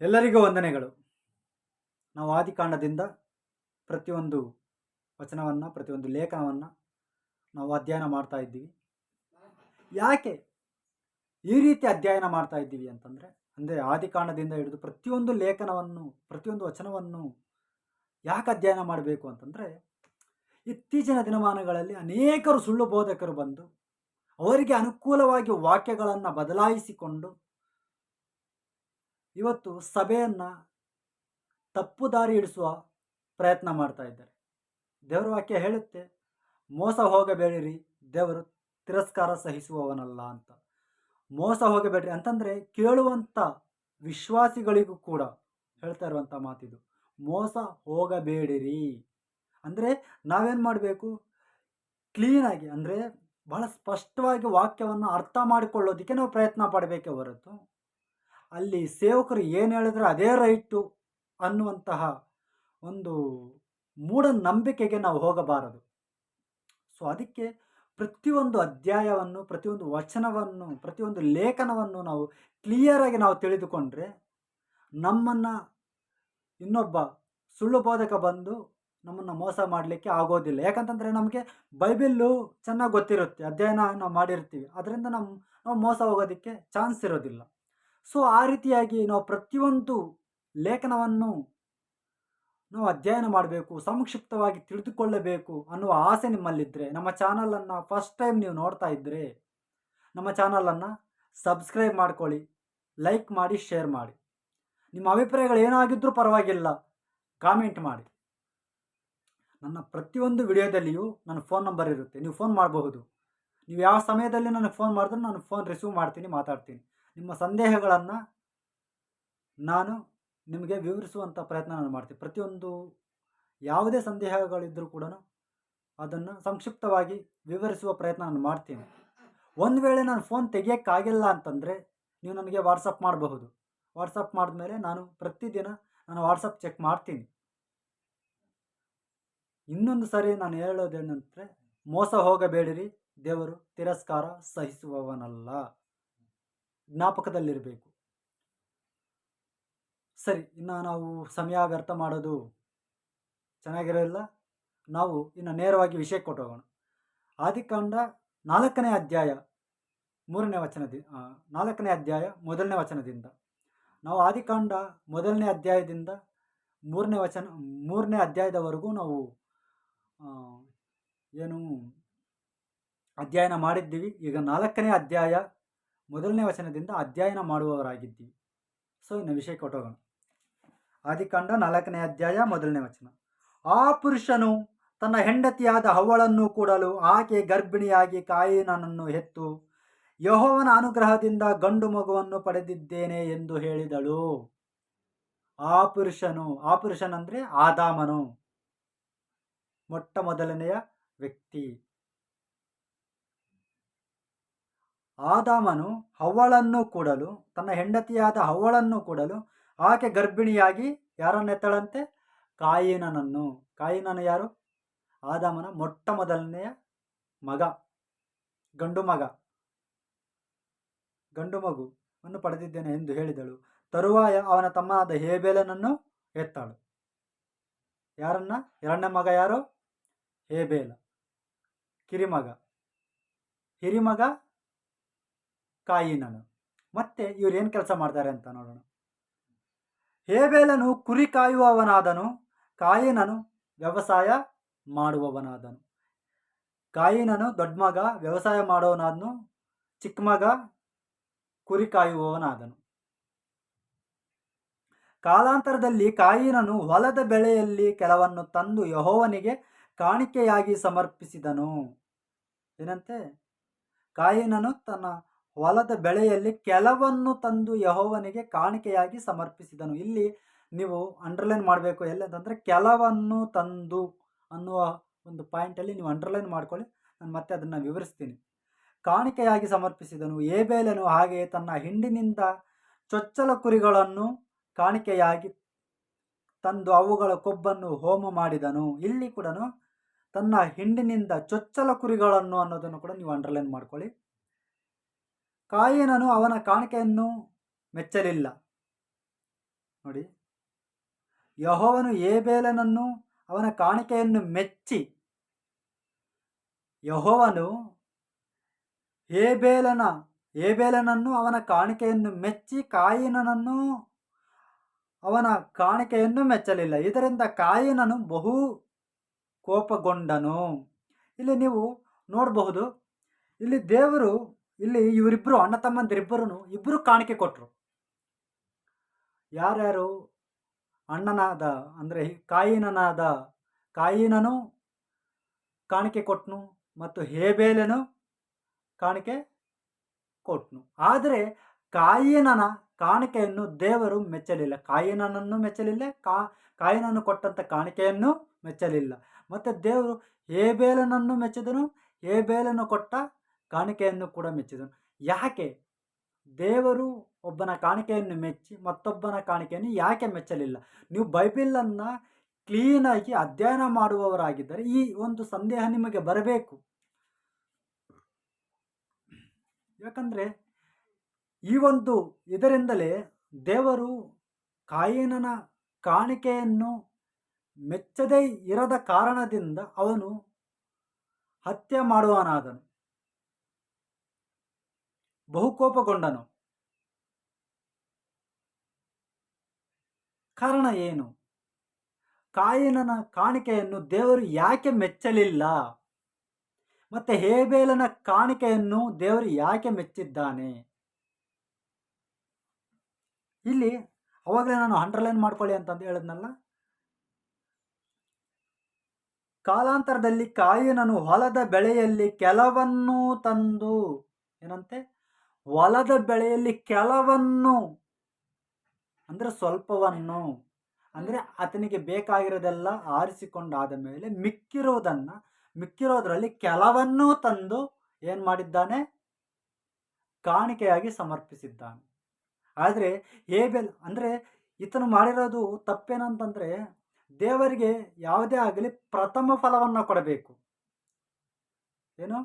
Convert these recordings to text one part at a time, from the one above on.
ಎಲ್ಲರಿಗೂ ವಂದನೆಗಳು. ನಾವು ಆದಿಕಾಂಡದಿಂದ ಪ್ರತಿಯೊಂದು ವಚನವನ್ನು, ಪ್ರತಿಯೊಂದು ಲೇಖನವನ್ನು ನಾವು ಅಧ್ಯಯನ ಮಾಡ್ತಾ ಇದ್ದೀವಿ. ಯಾಕೆ ಈ ರೀತಿ ಅಧ್ಯಯನ ಮಾಡ್ತಾ ಇದ್ದೀವಿ ಅಂತಂದರೆ, ಅಂದರೆ ಆದಿಕಾಂಡದಿಂದ ಹಿಡಿದು ಪ್ರತಿಯೊಂದು ಲೇಖನವನ್ನು, ಪ್ರತಿಯೊಂದು ವಚನವನ್ನು ಯಾಕೆ ಅಧ್ಯಯನ ಮಾಡಬೇಕು ಅಂತಂದರೆ, ಇತ್ತೀಚಿನ ದಿನಮಾನಗಳಲ್ಲಿ ಅನೇಕರು ಸುಳ್ಳು ಬೋಧಕರು ಬಂದು ಅವರಿಗೆ ಅನುಕೂಲವಾಗಿ ವಾಕ್ಯಗಳನ್ನು ಬದಲಾಯಿಸಿಕೊಂಡು ಇವತ್ತು ಸಭೆಯನ್ನು ತಪ್ಪು ದಾರಿ ಇಡಿಸುವ ಪ್ರಯತ್ನ ಮಾಡ್ತಾ ಇದ್ದಾರೆ. ದೇವರ ವಾಕ್ಯ ಹೇಳುತ್ತೆ, ಮೋಸ ಹೋಗಬೇಡಿರಿ, ದೇವರು ತಿರಸ್ಕಾರ ಸಹಿಸುವವನಲ್ಲ ಅಂತ. ಮೋಸ ಹೋಗಬೇಡ್ರಿ ಅಂತಂದರೆ ಕೇಳುವಂಥ ವಿಶ್ವಾಸಿಗಳಿಗೂ ಕೂಡ ಹೇಳ್ತಾ ಇರುವಂಥ ಮಾತಿದು. ಮೋಸ ಹೋಗಬೇಡಿರಿ. ಅಂದರೆ ನಾವೇನು ಮಾಡಬೇಕು? ಕ್ಲೀನಾಗಿ ಅಂದರೆ ಬಹಳ ಸ್ಪಷ್ಟವಾಗಿ ವಾಕ್ಯವನ್ನು ಅರ್ಥ ಮಾಡಿಕೊಳ್ಳೋದಕ್ಕೆ ನಾವು ಪ್ರಯತ್ನ ಪಡಬೇಕೇ ಹೊರತು ಅಲ್ಲಿ ಸೇವಕರು ಏನು ಹೇಳಿದ್ರೆ ಅದೇ ರೈಟು ಅನ್ನುವಂತಹ ಒಂದು ಮೂಢನಂಬಿಕೆಗೆ ನಾವು ಹೋಗಬಾರದು. ಸೊ ಅದಕ್ಕೆ ಪ್ರತಿಯೊಂದು ಅಧ್ಯಾಯವನ್ನು, ಪ್ರತಿಯೊಂದು ವಚನವನ್ನು, ಪ್ರತಿಯೊಂದು ಲೇಖನವನ್ನು ನಾವು ಕ್ಲಿಯರಾಗಿ ನಾವು ತಿಳಿದುಕೊಂಡ್ರೆ ನಮ್ಮನ್ನು ಇನ್ನೊಬ್ಬ ಸುಳ್ಳು ಬೋಧಕ ಬಂದು ನಮ್ಮನ್ನು ಮೋಸ ಮಾಡಲಿಕ್ಕೆ ಆಗೋದಿಲ್ಲ. ಯಾಕಂತಂದರೆ ನಮಗೆ ಬೈಬಿಲ್ಲು ಚೆನ್ನಾಗಿ ಗೊತ್ತಿರುತ್ತೆ. ಅಧ್ಯಯನ ನಾವು ಮಾಡಿರ್ತೀವಿ. ಅದರಿಂದ ನಮ್ಮ ನಾವು ಮೋಸ ಹೋಗೋದಕ್ಕೆ ಚಾನ್ಸ್ ಇರೋದಿಲ್ಲ. ಸೊ ಆ ರೀತಿಯಾಗಿ ನಾವು ಪ್ರತಿಯೊಂದು ಲೇಖನವನ್ನು ನಾವು ಅಧ್ಯಯನ ಮಾಡಬೇಕು ಸಂಕ್ಷಿಪ್ತವಾಗಿ ತಿಳಿದುಕೊಳ್ಳಬೇಕು ಅನ್ನುವ ಆಸೆ ನಿಮ್ಮಲ್ಲಿದ್ದರೆ ನಮ್ಮ ಚಾನಲನ್ನು ಫಸ್ಟ್ ಟೈಮ್ ನೀವು ನೋಡ್ತಾ ಇದ್ದರೆ ನಮ್ಮ ಚಾನಲನ್ನು ಸಬ್ಸ್ಕ್ರೈಬ್ ಮಾಡ್ಕೊಳ್ಳಿ ಲೈಕ್ ಮಾಡಿ ಶೇರ್ ಮಾಡಿ. ನಿಮ್ಮ ಅಭಿಪ್ರಾಯಗಳು ಏನಾಗಿದ್ದರೂ ಪರವಾಗಿಲ್ಲ ಕಾಮೆಂಟ್ ಮಾಡಿ. ನನ್ನ ಪ್ರತಿಯೊಂದು ವಿಡಿಯೋದಲ್ಲಿಯೂ ನನ್ನ ಫೋನ್ ನಂಬರ್ ಇರುತ್ತೆ, ನೀವು ಫೋನ್ ಮಾಡಬಹುದು. ನೀವು ಯಾವ ಸಮಯದಲ್ಲಿ ನನಗೆ ಫೋನ್ ಮಾಡಿದ್ರೆ ನಾನು ಫೋನ್ ರಿಸೀವ್ ಮಾಡ್ತೀನಿ, ಮಾತಾಡ್ತೀನಿ. ನಿಮ್ಮ ಸಂದೇಹಗಳನ್ನು ನಾನು ನಿಮಗೆ ವಿವರಿಸುವಂಥ ಪ್ರಯತ್ನ ನಾನು ಮಾಡ್ತೀನಿ. ಪ್ರತಿಯೊಂದು ಯಾವುದೇ ಸಂದೇಹಗಳಿದ್ದರೂ ಕೂಡ ಅದನ್ನು ಸಂಕ್ಷಿಪ್ತವಾಗಿ ವಿವರಿಸುವ ಪ್ರಯತ್ನ ನಾನು ಮಾಡ್ತೀನಿ. ಒಂದು ವೇಳೆ ನಾನು ಫೋನ್ ತೆಗಿಯೋಕ್ಕಾಗಿಲ್ಲ ಅಂತಂದರೆ ನೀವು ನನಗೆ ವಾಟ್ಸಪ್ ಮಾಡಬಹುದು. ವಾಟ್ಸಪ್ ಮಾಡಿದ್ಮೇಲೆ ನಾನು ಪ್ರತಿದಿನ ನಾನು ವಾಟ್ಸಪ್ ಚೆಕ್ ಮಾಡ್ತೀನಿ. ಇನ್ನೊಂದು ಸರಿ ನಾನು ಹೇಳೋದೇನಂದರೆ, ಮೋಸ ಹೋಗಬೇಡಿರಿ ದೇವರು ತಿರಸ್ಕಾರ ಸಹಿಸುವವನಲ್ಲ. ಜ್ಞಾಪಕದಲ್ಲಿರಬೇಕು. ಸರಿ, ಇನ್ನು ನಾವು ಸಮಯ ವ್ಯರ್ಥ ಮಾಡೋದು ಚೆನ್ನಾಗಿರೋಲ್ಲ? ನಾವು ಇನ್ನು ನೇರವಾಗಿ ವಿಷಯ ಕೊಟ್ಟೋಗೋಣ. ಆದಿಕಾಂಡ ನಾಲ್ಕನೇ ಅಧ್ಯಾಯ ಮೂರನೇ ವಚನದಿ ನಾಲ್ಕನೇ ಅಧ್ಯಾಯ ಮೊದಲನೇ ವಚನದಿಂದ. ನಾವು ಆದಿಕಾಂಡ ಮೊದಲನೇ ಅಧ್ಯಾಯದಿಂದ ಮೂರನೇ ವಚನ, ಮೂರನೇ ಅಧ್ಯಾಯದವರೆಗೂ ನಾವು ಏನು ಅಧ್ಯಯನ ಮಾಡಿದ್ದೀವಿ. ಈಗ ನಾಲ್ಕನೇ ಅಧ್ಯಾಯ ಮೊದಲನೇ ವಚನದಿಂದ ಅಧ್ಯಯನ ಮಾಡುವವರಾಗಿದ್ದೀವಿ. ಸೊ ಇನ್ನು ವಿಷಯಕ್ಕೆ ಕೊಟ್ಟೋಗೋಣ ಆದಿಕಾಂಡ ನಾಲ್ಕನೇ ಅಧ್ಯಾಯ ಮೊದಲನೇ ವಚನ. ಆ ಪುರುಷನು ತನ್ನ ಹೆಂಡತಿಯಾದ ಹವ್ವಳನ್ನು ಕೂಡಲು ಆಕೆ ಗರ್ಭಿಣಿಯಾಗಿ ಕಾಯಿನನನ್ನು ಹೆತ್ತು, ಯಹೋವನ ಅನುಗ್ರಹದಿಂದ ಗಂಡು ಮಗುವನ್ನು ಪಡೆದಿದ್ದೇನೆ ಎಂದು ಹೇಳಿದಳು. ಆ ಪುರುಷನು, ಆ ಪುರುಷನಂದರೆ ಆದಾಮನು ಮೊಟ್ಟ ಮೊದಲನೆಯ ವ್ಯಕ್ತಿ. ಆದಾಮನು ಹವ್ವಳನ್ನು ಕೂಡಲು, ತನ್ನ ಹೆಂಡತಿಯಾದ ಹವ್ವಳನ್ನು ಕೂಡಲು ಆಕೆ ಗರ್ಭಿಣಿಯಾಗಿ ಯಾರನ್ನೆತ್ತಳಂತೆ ಕಾಯಿನನನ್ನು. ಕಾಯಿನನು ಯಾರು? ಆದಾಮನ ಮೊಟ್ಟ ಮೊದಲನೆಯ ಮಗ, ಗಂಡು ಮಗ. ಗಂಡು ಮಗುವನ್ನು ಪಡೆದಿದ್ದೇನೆ ಎಂದು ಹೇಳಿದಳು. ತರುವಾಯ ಅವನ ತಮ್ಮನಾದ ಹೇಬೇಲನನ್ನು ಎತ್ತಾಳು. ಯಾರನ್ನ? ಎರಡನೇ ಮಗ ಯಾರು? ಹೇಬೇಲ. ಕಿರಿಮಗ. ಹಿರಿಮಗ ಕಾಯಿನನು. ಮತ್ತೆ ಇವ್ರು ಏನು ಕೆಲಸ ಮಾಡ್ತಾರೆ ಅಂತ ನೋಡೋಣ. ಹೇಬೇಲನು ಕುರಿ ಕಾಯುವವನಾದನು, ಕಾಯಿನನು ವ್ಯವಸಾಯ ಮಾಡುವವನಾದನು. ಕಾಯಿನನು ದೊಡ್ಡ ಮಗ, ವ್ಯವಸಾಯ ಮಾಡೋವನಾದನು ಚಿಕ್ಕ ಮಗ, ಕುರಿ ಕಾಯುವವನಾದನು. ಕಾಲಾಂತರದಲ್ಲಿ ಕಾಯಿನನು ಹೊಲದ ಬೆಳೆಯಲ್ಲಿ ಕೆಲವನ್ನು ತಂದು ಯಹೋವನಿಗೆ ಕಾಣಿಕೆಯಾಗಿ ಸಮರ್ಪಿಸಿದನು. ಏನಂತೆ? ಕಾಯಿನನು ತನ್ನ ಹೊಲದ ಬೆಳೆಯಲ್ಲಿ ಕೆಲವನ್ನು ತಂದು ಯಹೋವನಿಗೆ ಕಾಣಿಕೆಯಾಗಿ ಸಮರ್ಪಿಸಿದನು. ಇಲ್ಲಿ ನೀವು ಅಂಡರ್ಲೈನ್ ಮಾಡಬೇಕು. ಎಲ್ಲಂತಂದರೆ ಕೆಲವನ್ನು ತಂದು ಅನ್ನುವ ಒಂದು ಪಾಯಿಂಟಲ್ಲಿ ನೀವು ಅಂಡರ್ಲೈನ್ ಮಾಡ್ಕೊಳ್ಳಿ. ನಾನು ಮತ್ತೆ ಅದನ್ನು ವಿವರಿಸ್ತೀನಿ. ಕಾಣಿಕೆಯಾಗಿ ಸಮರ್ಪಿಸಿದನು. ಏಬೇಲನು ಹಾಗೆಯೇ ತನ್ನ ಹಿಂಡಿನಿಂದ ಚೊಚ್ಚಲ ಕುರಿಗಳನ್ನು ಕಾಣಿಕೆಯಾಗಿ ತಂದು ಅವುಗಳ ಕೊಬ್ಬನ್ನು ಹೋಮ ಮಾಡಿದನು. ಇಲ್ಲಿ ಕೂಡ ತನ್ನ ಹಿಂಡಿನಿಂದ ಚೊಚ್ಚಲ ಕುರಿಗಳನ್ನು ಅನ್ನೋದನ್ನು ಕೂಡ ನೀವು ಅಂಡರ್ಲೈನ್ ಮಾಡ್ಕೊಳ್ಳಿ. ಕಾಯಿನನು ಅವನ ಕಾಣಿಕೆಯನ್ನು ಮೆಚ್ಚಲಿಲ್ಲ. ನೋಡಿ. ಯಹೋವನು ಏಬೇಲನನ್ನು ಅವನ ಕಾಣಿಕೆಯನ್ನು ಮೆಚ್ಚಿ, ಯಹೋವನು ಏಬೇಲನ, ಏಬೇಲನನ್ನು ಅವನ ಕಾಣಿಕೆಯನ್ನು ಮೆಚ್ಚಿ ಕಾಯಿನನನ್ನು ಅವನ ಕಾಣಿಕೆಯನ್ನು ಮೆಚ್ಚಲಿಲ್ಲ. ಇದರಿಂದ ಕಾಯಿನನು ಬಹು ಕೋಪಗೊಂಡನು. ಇಲ್ಲಿ ನೀವು ನೋಡಬಹುದು, ಇಲ್ಲಿ ದೇವರು ಇಲ್ಲಿ ಇವರಿಬ್ಬರು ಅಣ್ಣ ತಮ್ಮಂದಿರಿಬ್ಬರು ಇಬ್ಬರು ಕಾಣಿಕೆ ಕೊಟ್ಟರು ಯಾರ್ಯಾರು ಅಣ್ಣನಾದ ಅಂದರೆ ಕಾಯಿನನಾದ ಕಾಯಿನನು ಕಾಣಿಕೆ ಕೊಟ್ಟನು ಮತ್ತು ಹೇಬೇಲನು ಕಾಣಿಕೆ ಕೊಟ್ಟನು ಆದರೆ ಕಾಯಿನನ ಕಾಣಿಕೆಯನ್ನು ದೇವರು ಮೆಚ್ಚಲಿಲ್ಲ. ಕಾಯಿನನನ್ನು ಮೆಚ್ಚಲಿಲ್ಲ, ಕಾ ಕಾಯಿನನ್ನು ಕೊಟ್ಟಂಥ ಕಾಣಿಕೆಯನ್ನು ಮೆಚ್ಚಲಿಲ್ಲ. ಮತ್ತು ದೇವರು ಹೇಬೇಲನನ್ನು ಮೆಚ್ಚಿದನು, ಹೇಬೇಲನು ಕೊಟ್ಟ ಕಾಣಿಕೆಯನ್ನು ಕೂಡ ಮೆಚ್ಚಿದನು ಯಾಕೆ? ದೇವರು ಒಬ್ಬನ ಕಾಣಿಕೆಯನ್ನು ಮೆಚ್ಚಿ ಮತ್ತೊಬ್ಬನ ಕಾಣಿಕೆಯನ್ನು ಯಾಕೆ ಮೆಚ್ಚಲಿಲ್ಲ? ನೀವು ಬೈಬಿಲನ್ನು ಕ್ಲೀನಾಗಿ ಅಧ್ಯಯನ ಮಾಡುವವರಾಗಿದ್ದರೆ ಈ ಒಂದು ಸಂದೇಹ ನಿಮಗೆ ಬರಬೇಕು. ಯಾಕಂದರೆ ಈ ಒಂದು ಇದರಿಂದಲೇ ದೇವರು ಕಾಯಿನನ ಕಾಣಿಕೆಯನ್ನು ಮೆಚ್ಚದೇ ಇರದ ಕಾರಣದಿಂದ ಅವನು ಹತ್ಯೆ ಮಾಡುವನಾದನು ಬಹುಕೋಪಗೊಂಡನು. ಕಾರಣ ಏನು? ಕಾಯಿನನ ಕಾಣಿಕೆಯನ್ನು ದೇವರು ಯಾಕೆ ಮೆಚ್ಚಲಿಲ್ಲ? ಮತ್ತೆ ಹೇಬೇಲನ ಕಾಣಿಕೆಯನ್ನು ದೇವರು ಯಾಕೆ ಮೆಚ್ಚಿದ್ದಾನೆ? ಇಲ್ಲಿ ಅವಾಗಲೇ ನಾನು ಅಂಡರ್ಲೈನ್ ಮಾಡ್ಕೊಳ್ಳಿ ಅಂತಂದು ಹೇಳಿದ್ನಲ್ಲ? ಕಾಲಾಂತರದಲ್ಲಿ ಕಾಯಿನನು ಹೊಲದ ಬೆಳೆಯಲ್ಲಿ ಕೆಲವನ್ನು ತಂದು ಏನಂತೆ? ಹೊಲದ ಬೆಳೆಯಲ್ಲಿ ಕೆಲವನ್ನು ಅಂದರೆ ಸ್ವಲ್ಪವನ್ನು, ಅಂದರೆ ಆತನಿಗೆ ಬೇಕಾಗಿರೋದೆಲ್ಲ ಆರಿಸಿಕೊಂಡಾದ ಮೇಲೆ ಮಿಕ್ಕಿರೋದನ್ನು, ಮಿಕ್ಕಿರೋದ್ರಲ್ಲಿ ಕೆಲವನ್ನೂ ತಂದು ಏನು ಮಾಡಿದ್ದಾನೆ? ಕಾಣಿಕೆಯಾಗಿ ಸಮರ್ಪಿಸಿದ್ದಾನೆ. ಆದರೆ ಹೇಬೆಲ್ ಅಂದರೆ ಈತನು ಮಾಡಿರೋದು ತಪ್ಪೇನಂತಂದರೆ ದೇವರಿಗೆ ಯಾವುದೇ ಆಗಲಿ ಪ್ರಥಮ ಫಲವನ್ನು ಕೊಡಬೇಕು. ಏನು?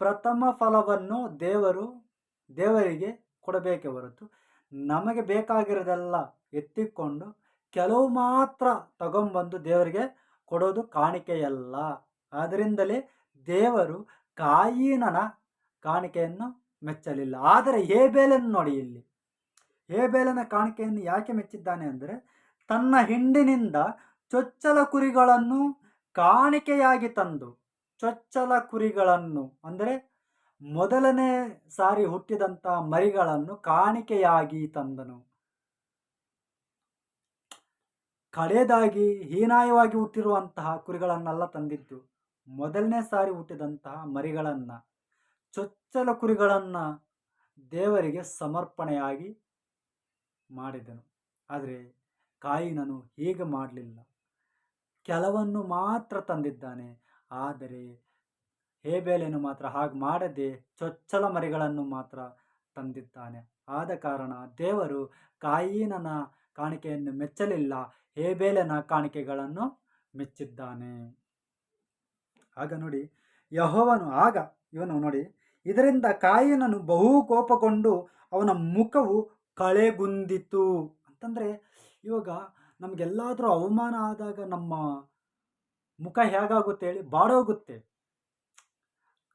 ಪ್ರಥಮ ಫಲವನ್ನು ದೇವರು ದೇವರಿಗೆ ಕೊಡಬೇಕೆ ಹೊರತು ನಮಗೆ ಬೇಕಾಗಿರೋದೆಲ್ಲ ಎತ್ತಿಕೊಂಡು ಕೆಲವು ಮಾತ್ರ ತಗೊಂಬಂದು ದೇವರಿಗೆ ಕೊಡೋದು ಕಾಣಿಕೆಯಲ್ಲ. ಆದ್ದರಿಂದಲೇ ದೇವರು ಕಾಯಿನನ ಕಾಣಿಕೆಯನ್ನು ಮೆಚ್ಚಲಿಲ್ಲ. ಆದರೆ ಹೇಬೇಲನ್ನು ನೋಡಿ ಇಲ್ಲಿ. ಹೇಬೇಲನ ಕಾಣಿಕೆಯನ್ನು ಯಾಕೆ ಮೆಚ್ಚಿದ್ದಾನೆ ಅಂದರೆ ತನ್ನ ಹಿಂಡಿನಿಂದ ಚೊಚ್ಚಲ ಕುರಿಗಳನ್ನು ಕಾಣಿಕೆಯಾಗಿ ತಂದು, ಚೊಚ್ಚಲ ಕುರಿಗಳನ್ನು, ಅಂದರೆ ಮೊದಲನೇ ಸಾರಿ ಹುಟ್ಟಿದಂಥ ಮರಿಗಳನ್ನು ಕಾಣಿಕೆಯಾಗಿ ತಂದನು. ಕಳೆದಾಗಿ ಹೀನಾಯವಾಗಿ ಹುಟ್ಟಿರುವಂತಹ ಕುರಿಗಳನ್ನೆಲ್ಲ ತಂದಿದ್ದು, ಮೊದಲನೇ ಸಾರಿ ಹುಟ್ಟಿದಂತಹ ಮರಿಗಳನ್ನು, ಚೊಚ್ಚಲ ಕುರಿಗಳನ್ನು ದೇವರಿಗೆ ಸಮರ್ಪಣೆಯಾಗಿ ಮಾಡಿದನು. ಆದರೆ ಕಾಯಿನನು ಹೀಗೆ ಮಾಡಲಿಲ್ಲ. ಕೆಲವನ್ನು ಮಾತ್ರ ತಂದಿದ್ದಾನೆ. ಆದರೆ ಹೇಬೇಲೆನು ಮಾತ್ರ ಹಾಗೆ ಮಾಡದೆ ಚೊಚ್ಚಲ ಮರಿಗಳನ್ನು ಮಾತ್ರ ತಂದಿದ್ದಾನೆ. ಆದ ಕಾರಣ ದೇವರು ಕಾಯಿನನ ಕಾಣಿಕೆಯನ್ನು ಮೆಚ್ಚಲಿಲ್ಲ, ಹೇಬೇಲನ ಕಾಣಿಕೆಗಳನ್ನು ಮೆಚ್ಚಿದ್ದಾನೆ. ಆಗ ನೋಡಿ, ಯಹೋವನು ಆಗ ಇವನು ನೋಡಿ, ಇದರಿಂದ ಕಾಯಿನನು ಬಹು ಕೋಪಗೊಂಡು ಅವನ ಮುಖವು ಕಳೆಗುಂದಿತು. ಅಂತಂದರೆ, ಇವಾಗ ನಮಗೆಲ್ಲಾದರೂ ಅವಮಾನ ಆದಾಗ ನಮ್ಮ ಮುಖ ಹೇಗಾಗುತ್ತೆ ಹೇಳಿ, ಬಾಡೋಗುತ್ತೆ.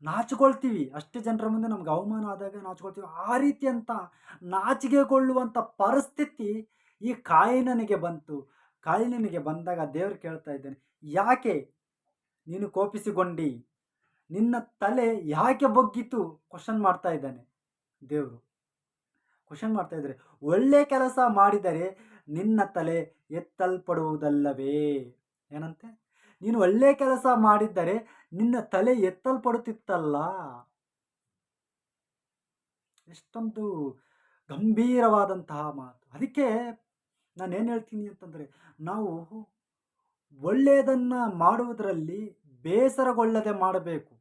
ನಾಚಿಕೊಳ್ತೀವಿ. ಅಷ್ಟು ಜನರ ಮುಂದೆ ನಮ್ಗೆ ಅವಮಾನ ಆದಾಗ ನಾಚಿಕೊಳ್ತೀವಿ. ಆ ರೀತಿಯಂಥ ನಾಚಿಕೆಗೊಳ್ಳುವಂಥ ಪರಿಸ್ಥಿತಿ ಈ ಕಾಯಿನನಿಗೆ ಬಂತು. ಕಾಯಿನನಿಗೆ ಬಂದಾಗ ದೇವರು ಕೇಳ್ತಾ ಇದ್ದೇನೆ, ಯಾಕೆ ನೀನು ಕೋಪಿಸಿಕೊಂಡಿ? ನಿನ್ನ ತಲೆ ಯಾಕೆ ಬಗ್ಗಿತು? ಕ್ವಶನ್ ಮಾಡ್ತಾ ಇದ್ದಾನೆ ದೇವರು. ಕ್ವಶನ್ ಮಾಡ್ತಾ ಇದ್ದಾರೆ, ಒಳ್ಳೆ ಕೆಲಸ ಮಾಡಿದರೆ ನಿನ್ನ ತಲೆ ಎತ್ತಲ್ಪಡುವುದಲ್ಲವೇ? ಏನಂತೆ? ನೀನು ಒಳ್ಳೆ ಕೆಲಸ ಮಾಡಿದ್ದರೆ ನಿನ್ನ ತಲೆ ಎತ್ತಲ್ಪಡುತ್ತಿತ್ತಲ್ಲ? ಎಷ್ಟೊಂದು ಗಂಭೀರವಾದಂತಹ ಮಾತು. ಅದಕ್ಕೆ ನಾನು ಏನು ಹೇಳ್ತೀನಿ ಅಂತಂದರೆ, ನಾವು ಒಳ್ಳೆಯದನ್ನು ಮಾಡುವುದರಲ್ಲಿ ಬೇಸರಗೊಳ್ಳದೆ ಮಾಡಬೇಕು.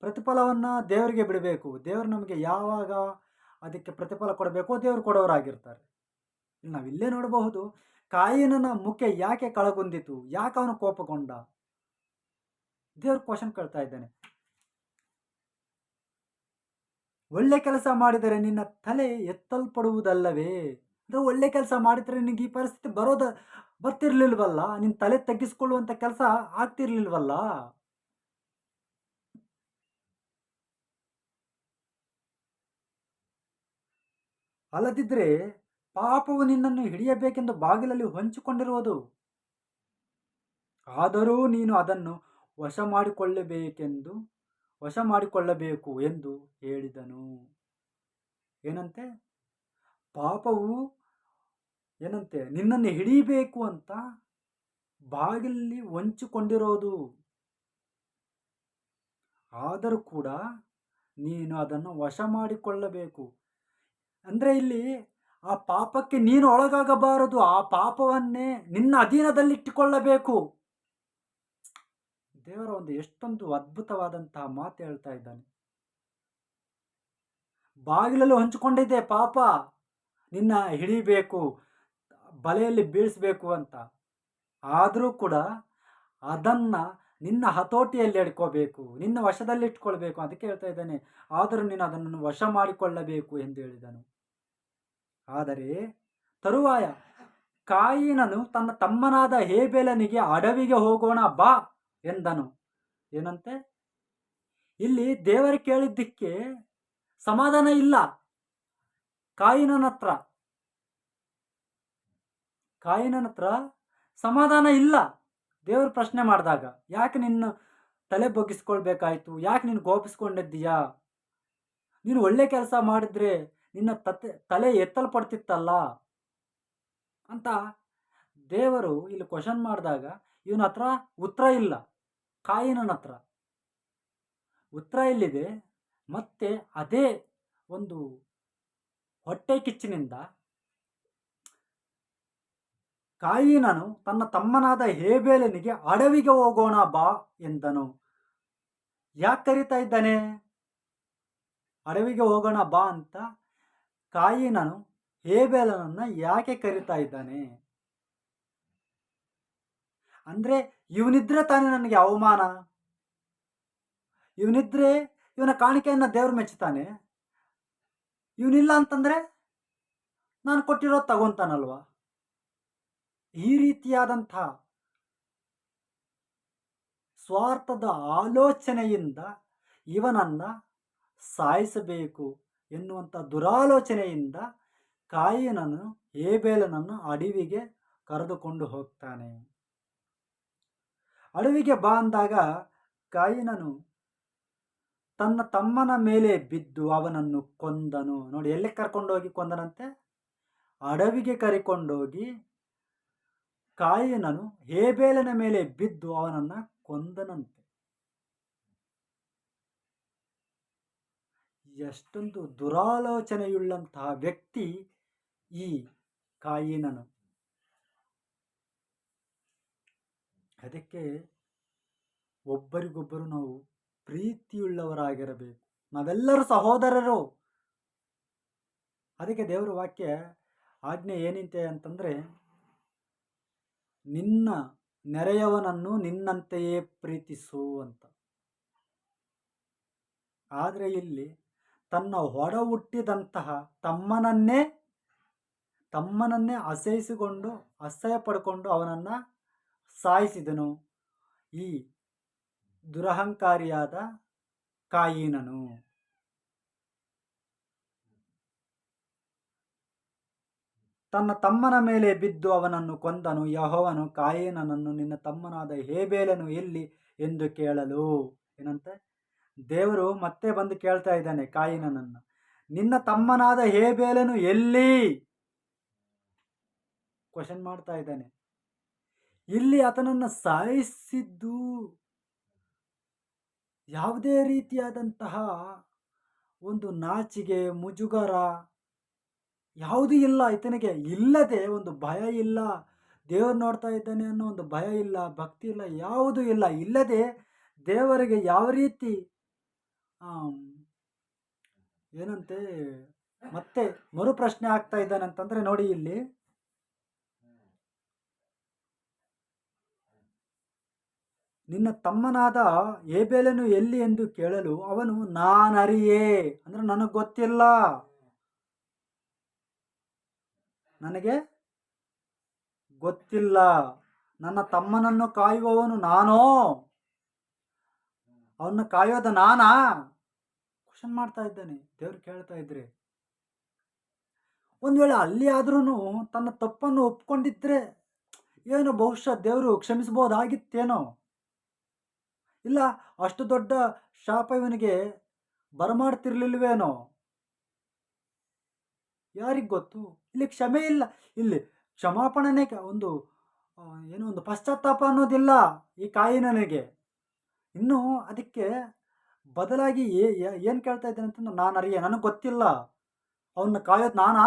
ಪ್ರತಿಫಲವನ್ನು ದೇವರಿಗೆ ಬಿಡಬೇಕು. ದೇವರು ನಮಗೆ ಯಾವಾಗ ಅದಕ್ಕೆ ಪ್ರತಿಫಲ ಕೊಡಬೇಕು ದೇವರು ಕೊಡೋರಾಗಿರ್ತಾರೆ. ನಾವಿಲ್ಲೇ ನೋಡಬಹುದು. ಕಾಯಿನನ ಮುಖ್ಯ ಯಾಕೆ ಕಳಗೊಂದಿತು ಯಾಕೆ ಅವನು ಕೋಪಗೊಂಡ? ದೇವ್ರ ಕ್ವಶನ್ ಕೇಳ್ತಾ ಇದ್ದಾನೆ. ಒಳ್ಳೆ ಕೆಲಸ ಮಾಡಿದರೆ ನಿನ್ನ ತಲೆ ಎತ್ತಲ್ಪಡುವುದಲ್ಲವೇ? ಅಂದರೆ ಒಳ್ಳೆ ಕೆಲಸ ಮಾಡಿದರೆ ನಿನಗೆ ಈ ಪರಿಸ್ಥಿತಿ ಬರೋದ, ಬರ್ತಿರ್ಲಿಲ್ವಲ್ಲ? ನಿನ್ನ ತಲೆ ತಗ್ಗಿಸ್ಕೊಳ್ಳುವಂಥ ಕೆಲಸ ಆಗ್ತಿರ್ಲಿಲ್ವಲ್ಲ? ಅಲ್ಲದಿದ್ದರೆ ಪಾಪವು ನಿನ್ನನ್ನು ಹಿಡಿಯಬೇಕೆಂದು ಬಾಗಿಲಲ್ಲಿ ಹೊಂಚಿಕೊಂಡಿರುವುದು. ಆದರೂ ನೀನು ಅದನ್ನು ವಶ ಮಾಡಿಕೊಳ್ಳಬೇಕೆಂದು ವಶ ಮಾಡಿಕೊಳ್ಳಬೇಕು ಎಂದು ಹೇಳಿದನು. ಏನಂತೆ? ಪಾಪವು ಏನಂತೆ? ನಿನ್ನನ್ನು ಹಿಡಿಯಬೇಕು ಅಂತ ಬಾಗಿಲಲ್ಲಿ ಹೊಂಚಿಕೊಂಡಿರೋದು. ಆದರೂ ಕೂಡ ನೀನು ಅದನ್ನು ವಶ ಮಾಡಿಕೊಳ್ಳಬೇಕು ಅಂದರೆ ಇಲ್ಲಿ ಆ ಪಾಪಕ್ಕೆ ನೀನು ಒಳಗಾಗಬಾರದು. ಆ ಪಾಪವನ್ನೇ ನಿನ್ನ ಅಧೀನದಲ್ಲಿಟ್ಟುಕೊಳ್ಳಬೇಕು. ದೇವರ ಒಂದು ಎಷ್ಟೊಂದು ಅದ್ಭುತವಾದಂತಹ ಮಾತು ಹೇಳ್ತಾ ಇದ್ದಾನೆ. ಬಾಗಿಲಲ್ಲಿ ಹಂಚಿಕೊಂಡಿದ್ದೆ ಪಾಪ, ನಿನ್ನ ಹಿಡಿಬೇಕು, ಬಲೆಯಲ್ಲಿ ಬೀಳಿಸಬೇಕು ಅಂತ. ಆದರೂ ಕೂಡ ಅದನ್ನು ನಿನ್ನ ಹತೋಟಿಯಲ್ಲಿ ಇಟ್ಕೋಬೇಕು ನಿನ್ನ ವಶದಲ್ಲಿ ಇಟ್ಕೊಳ್ಬೇಕು ಅದಕ್ಕೆ ಹೇಳ್ತಾ ಇದ್ದಾನೆ. ಆದರೂ ನೀನು ಅದನ್ನು ವಶ ಮಾಡಿಕೊಳ್ಳಬೇಕು ಎಂದು ಹೇಳಿದನು. ಆದರೆ ತರುವಾಯ ಕಾಯಿನನು ತನ್ನ ತಮ್ಮನಾದ ಹೇಬೇಲನಿಗೆ ಅಡವಿಗೆ ಹೋಗೋಣ ಬಾ ಎಂದನು. ಏನಂತೆ? ಇಲ್ಲಿ ದೇವರು ಕೇಳಿದ್ದಕ್ಕೆ ಸಮಾಧಾನ ಇಲ್ಲ. ಕಾಯಿನನ ಹತ್ರ. ಕಾಯಿನನ ಹತ್ರ ಸಮಾಧಾನ ಇಲ್ಲ. ದೇವರು ಪ್ರಶ್ನೆ ಮಾಡಿದಾಗ, ಯಾಕೆ ನಿನ್ನ ತಲೆ ಬಗ್ಗಿಸ್ಕೊಳ್ಬೇಕಾಯ್ತು? ಯಾಕೆ ನೀನು ಗೋಪಿಸ್ಕೊಂಡಿದ್ದೀಯಾ? ನೀನು ಒಳ್ಳೆ ಕೆಲಸ ಮಾಡಿದ್ರೆ ನಿನ್ನ ತತೆ, ತಲೆ ಎತ್ತಲ್ಪಡ್ತಿತ್ತಲ್ಲ? ಅಂತ ದೇವರು ಇಲ್ಲಿ ಕ್ವಶನ್ ಮಾಡಿದಾಗ, ಇವನ ಹತ್ರ ಉತ್ತರ ಇಲ್ಲ, ಕಾಯಿನನ ಹತ್ರ. ಉತ್ತರ ಇಲ್ಲಿದೆ, ಮತ್ತೆ ಅದೇ ಒಂದು ಹೊಟ್ಟೆ ಕಿಚ್ಚಿನಿಂದ ಕಾಯಿನನು ತನ್ನ ತಮ್ಮನಾದ ಹೇಬೇಲನಿಗೆ ಅಡವಿಗೆ ಹೋಗೋಣ ಬಾ ಎಂದನು. ಯಾಕೆ ಕರಿತಾ ಇದ್ದಾನೆ? ಅಡವಿಗೆ ಹೋಗೋಣ ಬಾ ಅಂತ ಕಾಯಿನನು ಏಬೆಲನನ್ನ ಯಾಕೆ ಕರಿತಾ ಇದ್ದಾನೆ? ಅಂದ್ರೆ ಇವನಿದ್ರೆ ತಾನೇ ನನಗೆ ಅವಮಾನ? ಇವನಿದ್ರೆ ಇವನ ಕಾಣಿಕೆಯನ್ನು ದೇವ್ರು ಮೆಚ್ಚುತ್ತಾನೆ ಇವನಿಲ್ಲ ಅಂತಂದ್ರೆ ನಾನು ಕೊಟ್ಟಿರೋದು ತಗೊಂತಾನಲ್ವಾ? ಈ ರೀತಿಯಾದಂಥ ಸ್ವಾರ್ಥದ ಆಲೋಚನೆಯಿಂದ ಇವನನ್ನ ಸಾಯಿಸಬೇಕು. ಎನ್ನುವಂಥ ದುರಾಲೋಚನೆಯಿಂದ ಕಾಯಿನನ್ನು ಏಬೇಲನನ್ನು ಅಡವಿಗೆ ಕರೆದುಕೊಂಡು ಹೋಗ್ತಾನೆ. ಅಡವಿಗೆ ಬಾ ಅಂದಾಗ ಕಾಯಿನನು ತನ್ನ ತಮ್ಮನ ಮೇಲೆ ಬಿದ್ದು ಅವನನ್ನು ಕೊಂದನು. ನೋಡಿ, ಎಲ್ಲಿ ಕರ್ಕೊಂಡೋಗಿ ಕೊಂದನಂತೆ? ಅಡವಿಗೆ ಕರಿಕೊಂಡೋಗಿ ಕಾಯಿನನು ಹೇಬೇಲನ ಮೇಲೆ ಬಿದ್ದು ಅವನನ್ನು ಕೊಂದನಂತೆ. ಎಷ್ಟೊಂದು ದುರಾಲೋಚನೆಯುಳ್ಳಂತಹ ವ್ಯಕ್ತಿ ಈ ಕಾಯಿನನು. ಅದಕ್ಕೆ ಒಬ್ಬರಿಗೊಬ್ಬರು ನಾವು ಪ್ರೀತಿಯುಳ್ಳವರಾಗಿರಬೇಕು. ನಾವೆಲ್ಲರೂ ಸಹೋದರರು. ಅದಕ್ಕೆ ದೇವರ ವಾಕ್ಯ, ಆಜ್ಞೆ ಏನಿಂತೆ ಅಂತಂದರೆ, ನಿನ್ನ ನೆರೆಯವನನ್ನು ನಿನ್ನಂತೆಯೇ ಪ್ರೀತಿಸು ಅಂತ. ಆದರೆ ಇಲ್ಲಿ ತನ್ನ ಹೊಡ ಹುಟ್ಟಿದಂತಹ ತಮ್ಮನನ್ನೇ ತಮ್ಮನನ್ನೇ ಅಸಹಿಸಿಕೊಂಡು, ಅಸಹ್ಯ ಪಡ್ಕೊಂಡು ಅವನನ್ನು ಸಾಯಿಸಿದನು. ಈ ದುರಹಂಕಾರಿಯಾದ ಕಾಯಿನನು. ತನ್ನ ತಮ್ಮನ ಮೇಲೆ ಬಿದ್ದು ಅವನನ್ನು ಕೊಂದನು. ಯಹೋವನು ಕಾಯಿನನನ್ನು, ನಿನ್ನ ತಮ್ಮನಾದ ಹೇಬೇಲನು ಎಲ್ಲಿ? ಎಂದು ಕೇಳಲು. ಏನಂತೆ? ದೇವರು ಮತ್ತೆ ಬಂದು ಕೇಳ್ತಾ ಇದ್ದಾನೆ, ಕಾಯಿನನನ್ನು, ನಿನ್ನ ತಮ್ಮನಾದ ಹೇಬೇಲನು ಎಲ್ಲಿ? ಕ್ವಶನ್ ಮಾಡ್ತಾ ಇದ್ದಾನೆ, ಇಲ್ಲಿ ಆತನನ್ನು ಸಾಯಿಸಿದ್ದು ಯಾವುದೇ ರೀತಿಯಾದಂತಹ ಒಂದು ನಾಚಿಗೆ, ಮುಜುಗರ ಯಾವುದೂ ಇಲ್ಲ ಈತನಿಗೆ ಇಲ್ಲದೆ ಒಂದು ಭಯ ಇಲ್ಲ, ದೇವರು ನೋಡ್ತಾ ಇದ್ದಾನೆ ಅನ್ನೋ ಒಂದು ಭಯ ಇಲ್ಲ, ಭಕ್ತಿ ಇಲ್ಲ, ಯಾವುದೂ ಇಲ್ಲ, ಇಲ್ಲದೆ ದೇವರಿಗೆ ಯಾವ ರೀತಿ ಏನಂತೆ, ಮತ್ತೆ ಮರು ಪ್ರಶ್ನೆ ಆಗ್ತಾ ಇದ್ದಾನೆ ಅಂತಂದ್ರೆ ನೋಡಿ ಇಲ್ಲಿ. ನಿನ್ನ ತಮ್ಮನಾದ ಏಬೇಲನು ಎಲ್ಲಿ ಎಂದು ಕೇಳಲು ಅವನು, ನಾನರಿಯೇ, ಅಂದ್ರೆ ನನಗೆ ಗೊತ್ತಿಲ್ಲ. ನನಗೆ ಗೊತ್ತಿಲ್ಲ. ನನ್ನ ತಮ್ಮನನ್ನು ಕಾಯುವವನು ನಾನೋ? ಅವನ್ನ ಕಾಯೋದ ನಾನಾ? ಕ್ವಶನ್ ಮಾಡ್ತಾ ಇದ್ದಾನೆ. ದೇವ್ರು ಕೇಳ್ತಾ ಇದ್ರೆ. ಒಂದು ವೇಳೆ ಅಲ್ಲಿ ಆದ್ರೂ ತನ್ನ ತಪ್ಪನ್ನು ಒಪ್ಕೊಂಡಿದ್ರೆ ಏನೋ ಬಹುಶಃ ದೇವರು ಕ್ಷಮಿಸಬಹುದಾಗಿತ್ತೇನೋ ಇಲ್ಲ, ಅಷ್ಟು ದೊಡ್ಡ ಶಾಪ ಇವನಿಗೆ ಬರಮಾಡ್ತಿರ್ಲಿಲ್ವೇನೋ. ಯಾರಿಗೆ ಗೊತ್ತು? ಇಲ್ಲಿ ಕ್ಷಮೆ ಇಲ್ಲ. ಇಲ್ಲಿ ಕ್ಷಮಾಪಣನೇ ಒಂದು ಏನೋ ಒಂದು ಪಶ್ಚಾತ್ತಾಪ ಅನ್ನೋದಿಲ್ಲ ಈ ಕಾಯಿನನಿಗೆ ಇನ್ನು ಅದಕ್ಕೆ ಬದಲಾಗಿ ಏನು ಕೇಳ್ತಾ ಇದ್ದೇನೆ ಅಂತಂದ್ರೆ ನಾನು ಅರಿಯ, ನನಗೆ ಗೊತ್ತಿಲ್ಲ. ಅವನ್ನ ಕಾಯೋದು ನಾನಾ?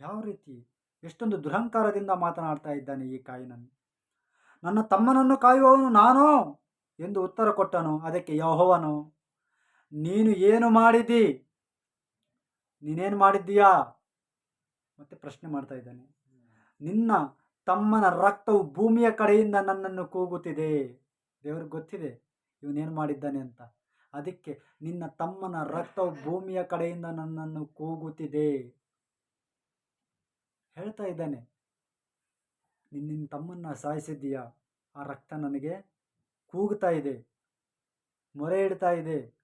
ಯಾವ ರೀತಿ? ಎಷ್ಟೊಂದು ದುರಹಂಕಾರದಿಂದ ಮಾತನಾಡ್ತಾ ಇದ್ದಾನೆ ಈ ಕಾಯಿನನ್ನು. ನನ್ನ ತಮ್ಮನನ್ನು ಕಾಯುವವನು ನಾನು? ಎಂದು ಉತ್ತರ ಕೊಟ್ಟನು. ಅದಕ್ಕೆ ಯಹೋವನು, ನೀನು ಏನು ಮಾಡಿದಿ ನೀನೇನು ಮಾಡಿದ್ದೀಯಾ? ಮತ್ತೆ ಪ್ರಶ್ನೆ ಮಾಡ್ತಾ ಇದ್ದಾನೆ. ನಿನ್ನ ತಮ್ಮನ ರಕ್ತವು ಭೂಮಿಯ ಕಡೆಯಿಂದ ನನ್ನನ್ನು ಕೂಗುತ್ತಿದೆ. ದೇವ್ರಿಗೆ ಗೊತ್ತಿದೆ. ಇವನೇನು ಮಾಡಿದ್ದಾನೆ ಅಂತ. ಅದಕ್ಕೆ, ನಿನ್ನ ತಮ್ಮನ ರಕ್ತವು ಭೂಮಿಯ ಕಡೆಯಿಂದ ನನ್ನನ್ನು ಕೂಗುತ್ತಿದೆ. ಹೇಳ್ತಾ ಇದ್ದಾನೆ. ನಿನ್ನ ತಮ್ಮನ್ನ ಸಾಯಿಸಿದ್ದೀಯಾ? ಆ ರಕ್ತ ನನಗೆ ಕೂಗ್ತಾ ಇದೆ. ಮೊರೆ ಇಡ್ತಾ ಇದೆ.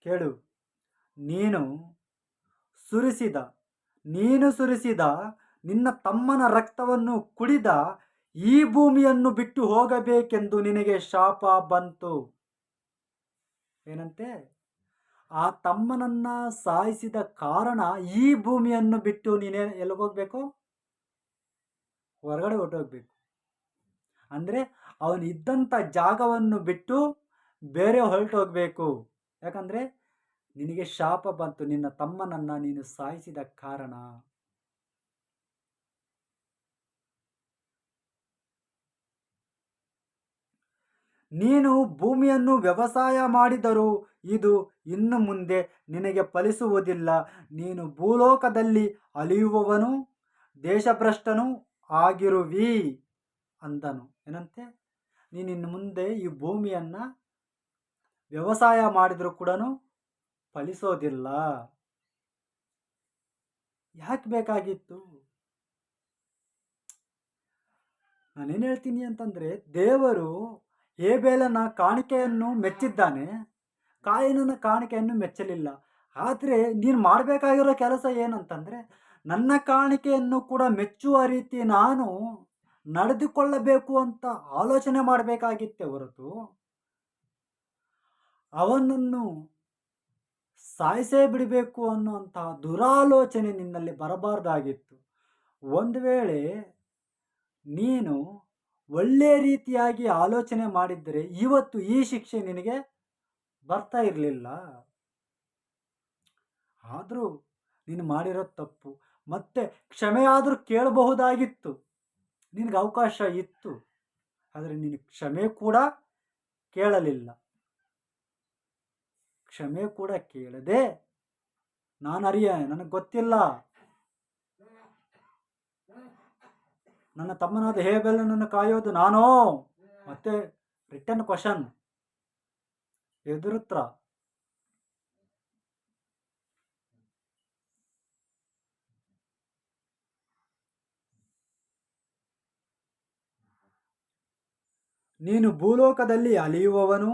ಕೇಳು. ನೀನು ಸುರಿಸಿದ ನೀನು ಸುರಿಸಿದ ನಿನ್ನ ತಮ್ಮನ ರಕ್ತವನ್ನು ಕುಡಿದ ಈ ಭೂಮಿಯನ್ನು ಬಿಟ್ಟು ಹೋಗಬೇಕೆಂದು ನಿನಗೆ ಶಾಪ ಬಂತು. ಏನಂತೆ? ಆ ತಮ್ಮನನ್ನ ಸಾಯಿಸಿದ ಕಾರಣ ಈ ಭೂಮಿಯನ್ನು ಬಿಟ್ಟು ನೀನೇ ಎಲ್ಲಿಗೋಗ್ಬೇಕು? ಹೊರಗಡೆ ಹೊರಟೋಗ್ಬೇಕು. ಅಂದರೆ ಅವನು ಇದ್ದಂಥ ಜಾಗವನ್ನು ಬಿಟ್ಟು ಬೇರೆ ಹೊರಟೋಗ್ಬೇಕು. ಯಾಕಂದರೆ ನಿನಗೆ ಶಾಪ ಬಂತು, ನಿನ್ನ ತಮ್ಮನನ್ನ ನೀನು ಸಾಯಿಸಿದ ಕಾರಣ. ನೀನು ಭೂಮಿಯನ್ನು ವ್ಯವಸಾಯ ಮಾಡಿದರೂ ಇದು ಇನ್ನು ಮುಂದೆ ನಿನಗೆ ಫಲಿಸುವುದಿಲ್ಲ. ನೀನು ಭೂಲೋಕದಲ್ಲಿ ಅಲಿಯುವವನು ದೇಶಭ್ರಷ್ಟನು ಆಗಿರುವಿ ಅಂದನು. ಏನಂತೆ? ನೀನು ಇನ್ನು ಮುಂದೆ ಈ ಭೂಮಿಯನ್ನು ವ್ಯವಸಾಯ ಮಾಡಿದರೂ ಕೂಡ ಫಲಿಸೋದಿಲ್ಲ. ಯಾಕೆ ಬೇಕಾಗಿತ್ತು? ನಾನೇನು ಹೇಳ್ತೀನಿ ಅಂತಂದರೆ ದೇವರು ಹೇಬೇಲನ ಕಾಣಿಕೆಯನ್ನು ಮೆಚ್ಚಿದ್ದಾನೆ. ಕಾಯಿನನ ಕಾಣಿಕೆಯನ್ನು ಮೆಚ್ಚಲಿಲ್ಲ. ಆದರೆ ನೀನು ಮಾಡಬೇಕಾಗಿರೋ ಕೆಲಸ ಏನಂತಂದರೆ, ನನ್ನ ಕಾಣಿಕೆಯನ್ನು ಕೂಡ ಮೆಚ್ಚುವ ರೀತಿ ನಾನು ನಡೆದುಕೊಳ್ಳಬೇಕು ಅಂತ ಆಲೋಚನೆ ಮಾಡಬೇಕಾಗಿತ್ತೆ ಹೊರತು, ಅವನನ್ನು ಸಾಯಿಸೇ ಬಿಡಬೇಕು ಅನ್ನುವಂತಹ ದುರಾಲೋಚನೆ ನಿನ್ನಲ್ಲಿ ಬರಬಾರ್ದಾಗಿತ್ತು. ಒಂದು ವೇಳೆ ನೀನು ಒಳ್ಳೆ ರೀತಿಯಾಗಿ ಆಲೋಚನೆ ಮಾಡಿದ್ದರೆ ಇವತ್ತು ಈ ಶಿಕ್ಷೆ ನಿನಗೆ ಬರ್ತಾ ಇರಲಿಲ್ಲ. ಆದರೂ ನೀನು ಮಾಡಿರೋ ತಪ್ಪು, ಮತ್ತೆ ಕ್ಷಮೆಯಾದರೂ ಕೇಳಬಹುದಾಗಿತ್ತು. ನಿನಗೆ ಅವಕಾಶ ಇತ್ತು. ಆದರೆ ನೀನು ಕ್ಷಮೆ ಕೂಡ ಕೇಳಲಿಲ್ಲ. ಕ್ಷಮೆ ಕೂಡ ಕೇಳದೆ ನಾನು ಅರಿಯ, ನನಗೆ ಗೊತ್ತಿಲ್ಲ. ನನ್ನ ತಮ್ಮನಾದ ಹೇಬೆಲ್ಲನನ್ನು ಕಾಯೋದು ನಾನೋ? ಮತ್ತೆ ರಿಟರ್ನ್ ಕ್ವಶನ್ ಎದುರುತ್ರ. ನೀನು ಭೂಲೋಕದಲ್ಲಿ ಅಲಿಯುವವನು,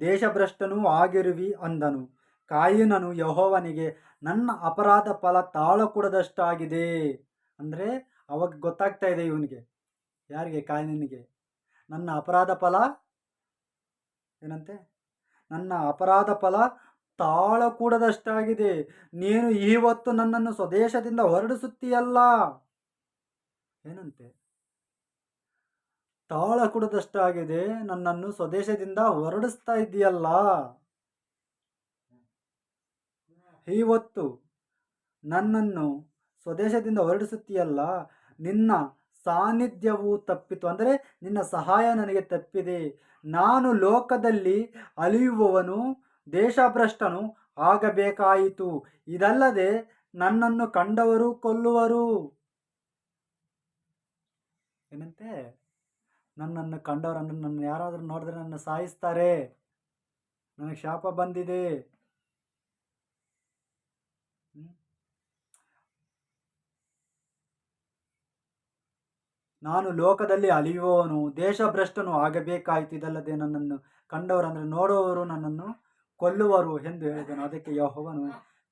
ದೇಶಭ್ರಷ್ಟನೂ ಆಗಿರುವಿ ಅಂದನು. ಕಾಯಿನನು ಯಹೋವನಿಗೆ, ನನ್ನ ಅಪರಾಧ ಫಲ ತಾಳ ಕೊಡದಷ್ಟಾಗಿದೆ ಅಂದರೆ ಅವಾಗ ಗೊತ್ತಾಗ್ತಾ ಇದೆ ಇವನಿಗೆ. ಯಾರಿಗೆ? ಕಾಯಿನಿಗೆ ನನ್ನ ಅಪರಾಧ ಫಲ? ಏನಂತೆ? ನನ್ನ ಅಪರಾಧ ಫಲ ತಾಳ ಕೂಡದಷ್ಟಾಗಿದೆ ನೀನು ಇವತ್ತು ನನ್ನನ್ನು ಸ್ವದೇಶದಿಂದ ಹೊರಡಿಸುತ್ತೀಯಲ್ಲ? ಏನಂತೆ? ತಾಳ ಕೂಡದಷ್ಟಾಗಿದೆ ನನ್ನನ್ನು ಸ್ವದೇಶದಿಂದ ಹೊರಡಿಸ್ತಾ ಇದೆಯಲ್ಲ ಇವತ್ತು ನನ್ನನ್ನು ಸ್ವದೇಶದಿಂದ ಹೊರಡಿಸುತ್ತೀಯಲ್ಲ? ನಿನ್ನ ಸಾನ್ನಿಧ್ಯವು ತಪ್ಪಿತು. ಅಂದರೆ ನಿನ್ನ ಸಹಾಯ ನನಗೆ ತಪ್ಪಿದೆ. ನಾನು ಲೋಕದಲ್ಲಿ ಅಲಿಯುವವನು ದೇಶಭ್ರಷ್ಟನು ಆಗಬೇಕಾಯಿತು. ಇದಲ್ಲದೆ ನನ್ನನ್ನು ಕಂಡವರು ಕೊಲ್ಲುವರು. ಏನಂತೆ? ನನ್ನನ್ನು ಕಂಡವರನ್ನು ನನ್ನ ಯಾರಾದರೂ ನೋಡಿದ್ರೆ ನನ್ನ ಸಾಯಿಸ್ತಾರೆ. ನನಗೆ ಶಾಪ ಬಂದಿದೆ. ನಾನು ಲೋಕದಲ್ಲಿ ಅಲಿಯುವವನು ದೇಶಭ್ರಷ್ಟನು ಆಗಬೇಕಾಯಿತು, ಇದಲ್ಲದೆ ನನ್ನನ್ನು ಅಂದರೆ ನೋಡುವವರು ನನ್ನನ್ನು ಕೊಲ್ಲುವರು ಎಂದು ಹೇಳಿದನು. ಅದಕ್ಕೆ ಯಹೋವನು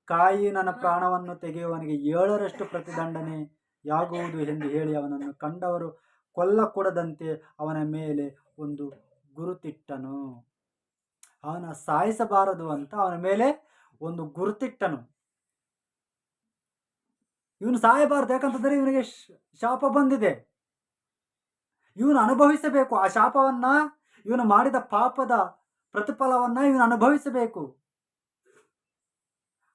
ಕಾಯಿ ನನ್ನ ಪ್ರಾಣವನ್ನು ತೆಗೆಯುವವನಿಗೆ ಏಳರಷ್ಟು ಪ್ರತಿದಂಡನೆ ಯಾಗುವುದು ಎಂದು ಹೇಳಿ ಅವನನ್ನು ಕಂಡವರು ಕೊಲ್ಲಕೂಡದಂತೆ ಅವನ ಮೇಲೆ ಒಂದು ಗುರುತಿಟ್ಟನು. ಅವನ ಸಾಯಿಸಬಾರದು ಅಂತ ಅವನ ಮೇಲೆ ಒಂದು ಗುರುತಿಟ್ಟನು. ಇವನು ಸಾಯಬಾರದು, ಯಾಕಂತಂದರೆ ಇವನಿಗೆ ಶಾಪ ಬಂದಿದೆ. ಇವನು ಅನುಭವಿಸಬೇಕು. ಆ ಶಾಪವನ್ನ ಇವನು ಮಾಡಿದ ಪಾಪದ ಪ್ರತಿಫಲವನ್ನ ಇವನು ಅನುಭವಿಸಬೇಕು.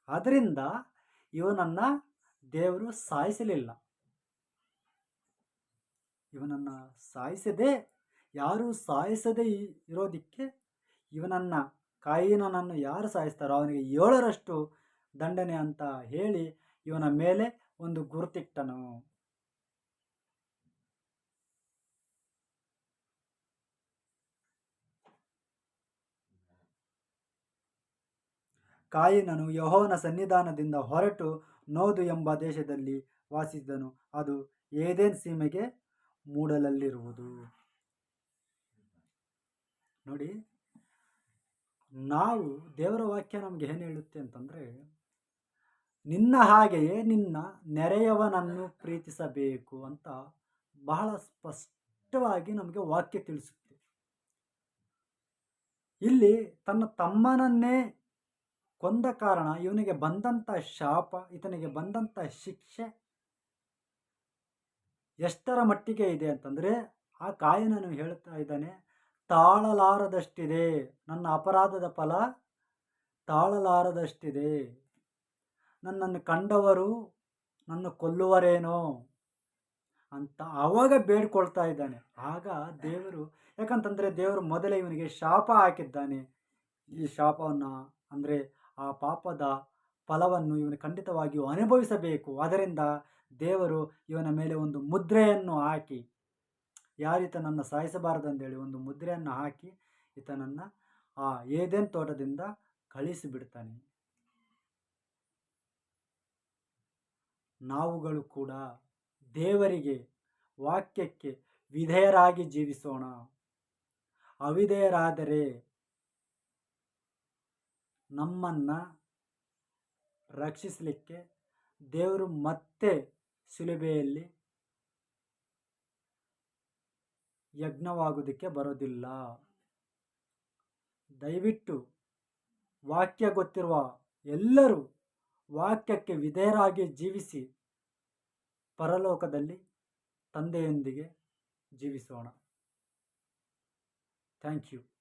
ಅದರಿಂದ ಇವನನ್ನ ದೇವರು ಸಾಯಿಸಲಿಲ್ಲ. ಇವನನ್ನ ಸಾಯಿಸದೆ, ಯಾರು ಸಾಯಿಸದೆ ಇರೋದಕ್ಕೆ ಇವನನ್ನ, ಕಾಯಿನನನ್ನು ಯಾರು ಸಾಯಿಸ್ತಾರೋ ಅವನಿಗೆ ಏಳರಷ್ಟು ದಂಡನೆ ಅಂತ ಹೇಳಿ ಇವನ ಮೇಲೆ ಒಂದು ಗುರುತಿಟ್ಟನು. ಕಾಯಿನನು ಯಹೋವನ ಸನ್ನಿಧಾನದಿಂದ ಹೊರಟು ನೋದು ಎಂಬ ದೇಶದಲ್ಲಿ ವಾಸಿಸಿದನು. ಅದು ಏದೇನ್ ಸೀಮೆಗೆ ಮೂಡಲಲ್ಲಿರುವುದು. ನೋಡಿ, ನಾವು ದೇವರ ವಾಕ್ಯ ನಮಗೆ ಏನು ಹೇಳುತ್ತೆ ಅಂತಂದರೆ, ನಿನ್ನ ಹಾಗೆಯೇ ನಿನ್ನ ನೆರೆಯವನನ್ನು ಪ್ರೀತಿಸಬೇಕು ಅಂತ ಬಹಳ ಸ್ಪಷ್ಟವಾಗಿ ನಮಗೆ ವಾಕ್ಯ ತಿಳಿಸುತ್ತೆ. ಇಲ್ಲಿ ತನ್ನ ತಮ್ಮನನ್ನೇ ಕೊಂದ ಕಾರಣ ಇವನಿಗೆ ಬಂದಂಥ ಶಾಪ ಇತನಿಗೆ ಬಂದಂಥ ಶಿಕ್ಷೆ ಎಷ್ಟರ ಮಟ್ಟಿಗೆ ಇದೆ ಅಂತಂದರೆ, ಆ ಕಾಯನನು ಹೇಳ್ತಾ ಇದ್ದಾನೆ, ತಾಳಲಾರದಷ್ಟಿದೆ, ನನ್ನ ಅಪರಾಧದ ಫಲ ತಾಳಲಾರದಷ್ಟಿದೆ. ನನ್ನನ್ನು ಕಂಡವರು ನನ್ನ ಕೊಲ್ಲುವರೇನೋ ಅಂತ ಆವಾಗ ಬೇಡ್ಕೊಳ್ತಾ ಇದ್ದಾನೆ. ಆಗ ದೇವರು, ಯಾಕಂತಂದರೆ ದೇವರು ಮೊದಲೇ ಇವನಿಗೆ ಶಾಪ ಹಾಕಿದ್ದಾನೆ. ಈ ಶಾಪವನ್ನು ಅಂದರೆ ಆ ಪಾಪದ ಫಲವನ್ನು ಇವನು ಖಂಡಿತವಾಗಿಯೂ ಅನುಭವಿಸಬೇಕು. ಅದರಿಂದ ದೇವರು ಇವನ ಮೇಲೆ ಒಂದು ಮುದ್ರೆಯನ್ನು ಹಾಕಿ ಯಾರೀತನನ್ನು ಸಾಯಿಸಬಾರದಂದೇಳಿ ಒಂದು ಮುದ್ರೆಯನ್ನು ಹಾಕಿ ಈತನನ್ನು ಆ ಏದೇನ್ ತೋಟದಿಂದ ಕಳಿಸಿಬಿಡ್ತಾನೆ. ನಾವುಗಳು ಕೂಡ ದೇವರಿಗೆ ವಾಕ್ಯಕ್ಕೆ ವಿಧೇಯರಾಗಿ ಜೀವಿಸೋಣ. ಅವಿಧೇಯರಾದರೆ ನಮ್ಮನ್ನು ರಕ್ಷಿಸಲಿಕ್ಕೆ ದೇವರು ಮತ್ತೆ ಸುಲಭೆಯಲ್ಲಿ ಯಜ್ಞವಾಗುವುದಕ್ಕೆ ಬರೋದಿಲ್ಲ. ದಯವಿಟ್ಟು ವಾಕ್ಯ ಗೊತ್ತಿರುವ ಎಲ್ಲರೂ ವಾಕ್ಯಕ್ಕೆ ವಿಧೇಯರಾಗಿ ಜೀವಿಸಿ ಪರಲೋಕದಲ್ಲಿ ತಂದೆಯೊಂದಿಗೆ ಜೀವಿಸೋಣ. Thank you.